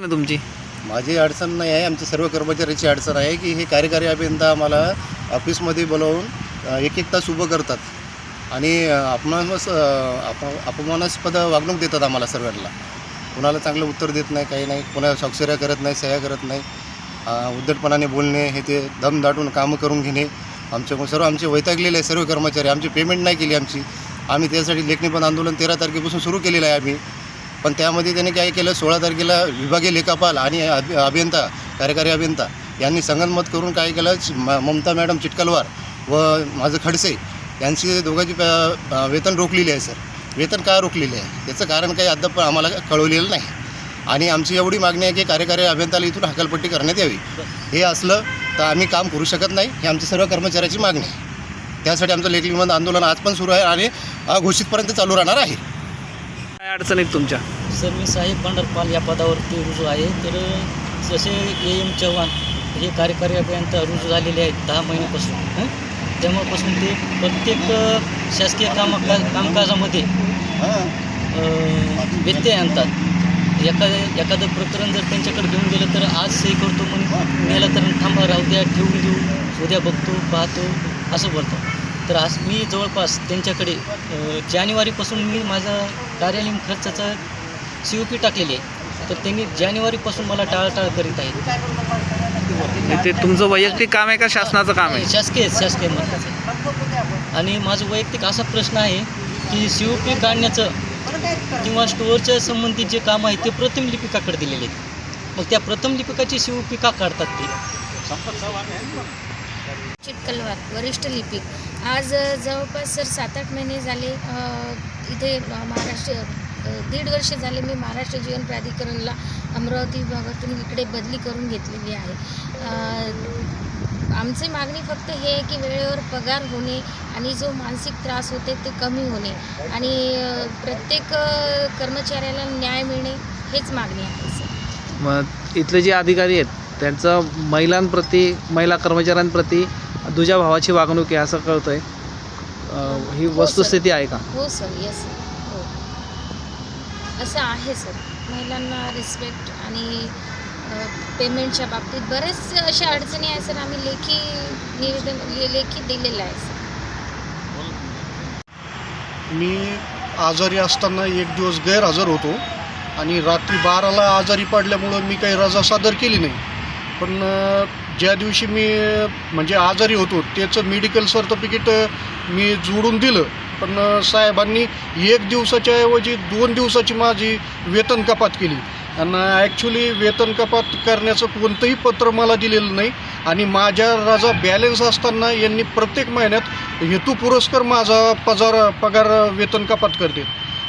ना तुमची? माझी अडचण नाही आहे. आमच्या सर्व कर्मचाऱ्याची अडचण आहे की हे कार्यकारी अभियंता आम्हाला ऑफिसमध्ये बोलावून एक एक तास उभं करतात. आणि अपमानस अप अपमानास्पद वागणूक देतात आम्हाला सर्वांना. कुणाला चांगलं उत्तर देत नाही काही नाही. कोणाला स्वाक्षऱ्या करत नाही सह्या करत नाही. उद्धटपणाने बोलणे हे ते दम दाटून कामं करून घेणे. आमच्या सर्व आमचे वैतागलेले आहे सर्व कर्मचारी. आमची पेमेंट नाही केली आमची. आम्ही त्यासाठी लेखणीपण आंदोलन तेरा तारखेपासून सुरू केलेलं आहे आम्ही. पण त्यामध्ये त्याने काय केलं सोळा तारखेला विभागीय लेखापाल आणि अभि अभियंता कार्यकारी अभियंता यांनी संगनमत करून काय केलं म- ममता मॅडम चिटकलवार व माझं खडसे यांची दोघांची वेतन रोखलेली आहे सर. वेतन का रोखलेले आहे? याचं कारण काही अद्याप आम्हाला कळवलेलं नाही. आणि आमची एवढी मागणी आहे की कार्यकारी अभियंताला इथून हकालपट्टी करण्यात यावी. हे असलं तर आम्ही काम करू शकत नाही. ही आमची सर्व कर्मचाऱ्याची मागणी आहे. त्यासाठी आमचं लेखनिबंध आंदोलन आज पण सुरू आहे आणि घोषितपर्यंत चालू राहणार आहे. काय अडचण आहेत तुमच्या? सर मी साहेब पंढरपाल या पदावरती रुजू आहे. तर जसे ए एम चव्हाण हे कार्यकारी अभियंता रुजू झालेले आहेत दहा महिन्यापासून हं? तेव्हापासून ते प्रत्येक अ, शासकीय कामकाज कामकाजामध्ये अ, व्यत्यय आणतात. एखादं एखादं प्रकरण जर त्यांच्याकडे घेऊन गेलं तर आज सही करतो म्हणून मेला तर थांबा राहू द्या ठेवून देऊ उद्या बघतो पाहतो असं बोलतो तर आज मी जवळपास त्यांच्याकडे जानेवारीपासून मी माझं कार्यालयीन खर्चाचं सी ओ पी टाकलेली आहे. तर त्यांनी जानेवारीपासून मला टाळाटाळ करीत आहेत. ते तुमचं वैयक्तिक काम आहे का शासनाचं काम आहे? शासकीय शासकीय महत्त्वाचं आणि माझं वैयक्तिक असा प्रश्न आहे की सी ओ पी काढण्याचं किंवा स्टोअरच्या संबंधित जे काम आहे ते प्रथम लिपिकाकडे दिलेले आहेत. मग त्या प्रथम लिपिकाची सी ओ पी का काढतात ते? चिटकलवार वरिष्ठ लिपिक. आज जवळपास सर सात आठ महिने झाले इथे महाराष्ट्र दीड वर्ष झाले मी महाराष्ट्र जीवन प्राधिकरणला अमरावती विभागातून इकडे बदली करून घेतलेली आहे. आमची मागणी फक्त हे आहे की वेळेवर पगार होणे आणि जो मानसिक त्रास होते ते कमी होणे आणि प्रत्येक कर्मचाऱ्याला न्याय मिळणे हेच मागणी आहे सर. मग इथले जे अधिकारी आहेत त्यांचं महिलांप्रती महिला कर्मचाऱ्यांप्रती दुजा भावाची वागणूक आहे असं कळतंय. अं, ही वस्तुस्थिती आहे का? हो सर. येस हो. असं आहे सर. महिलांना रिस्पेक्ट आणि पेमेंटच्या बाबतीत बरेच अशा अडचणी आहे सर. आम्ही लेखी निवेदन ले- लेखी दिलेलं आहे सर. मी आजारी असताना एक दिवस गैरहजर होतो आणि रात्री बाराला आजारी पडल्यामुळं मी काही रजा सादर केली नाही. पण ज्या दिवशी मी म्हणजे आजारी होतो त्याचं मेडिकल सर्टिफिकेट मी जोडून दिलं. पण साहेबांनी एक दिवसाच्या ऐवजी दोन दिवसाची माझी वेतन कपात केली. आणि ॲक्च्युली वेतन कपात करण्याचं कोणतंही पत्र मला दिलेलं नाही. आणि माझ्या राजा बॅलन्स असताना यांनी प्रत्येक महिन्यात हेतू पुरस्कार माझा पगार पगार वेतन कपात करते.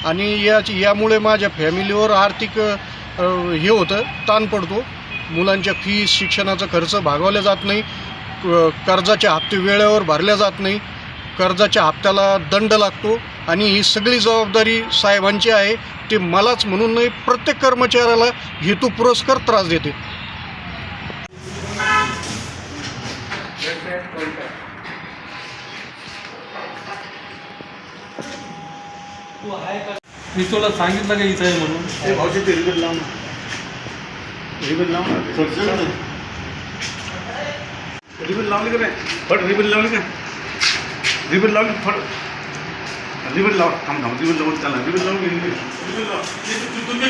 आणि या यामुळे माझ्या फॅमिलीवर आर्थिक हे होतं ताण पडतो. मुलांच्या फीस शिक्षणाचा खर्च भागवला जात नाही कर्जाचे हप्ते वेळेवर भरल्या जात नाही कर्जाच्या हप्त्याला दंड लागतो आणि ही सगळी जबाबदारी साहेबांची आहे. ते मलाच म्हणून नाही प्रत्येक कर्मचाऱ्याला हेतू पुरस्कार त्रास देते. मी तुला सांगितलं का इथं आहे म्हणून? रिबन लावली का नाही फट रिबन लावली का? रिबन लावली फट. रिबन लाव थांब थांब रिबन लावून चालला रिबन लावून गेली रिबन. लाव. तुम्ही.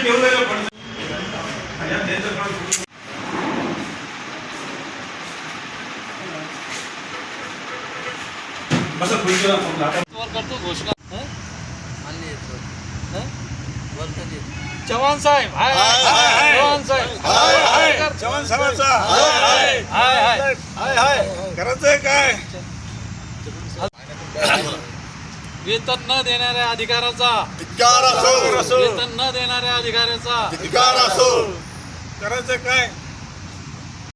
बसा करतो घोषणा. हं? हं? चव्हाण साहेब हाय हाय. चव्हाण साहेब हाय करायचंय काय? वेतन न देणाऱ्या अधिकाऱ्याचा. धिक्कार असो. वेतन न देणाऱ्या अधिकाऱ्याचा. धिक्कार असो. करायचं काय?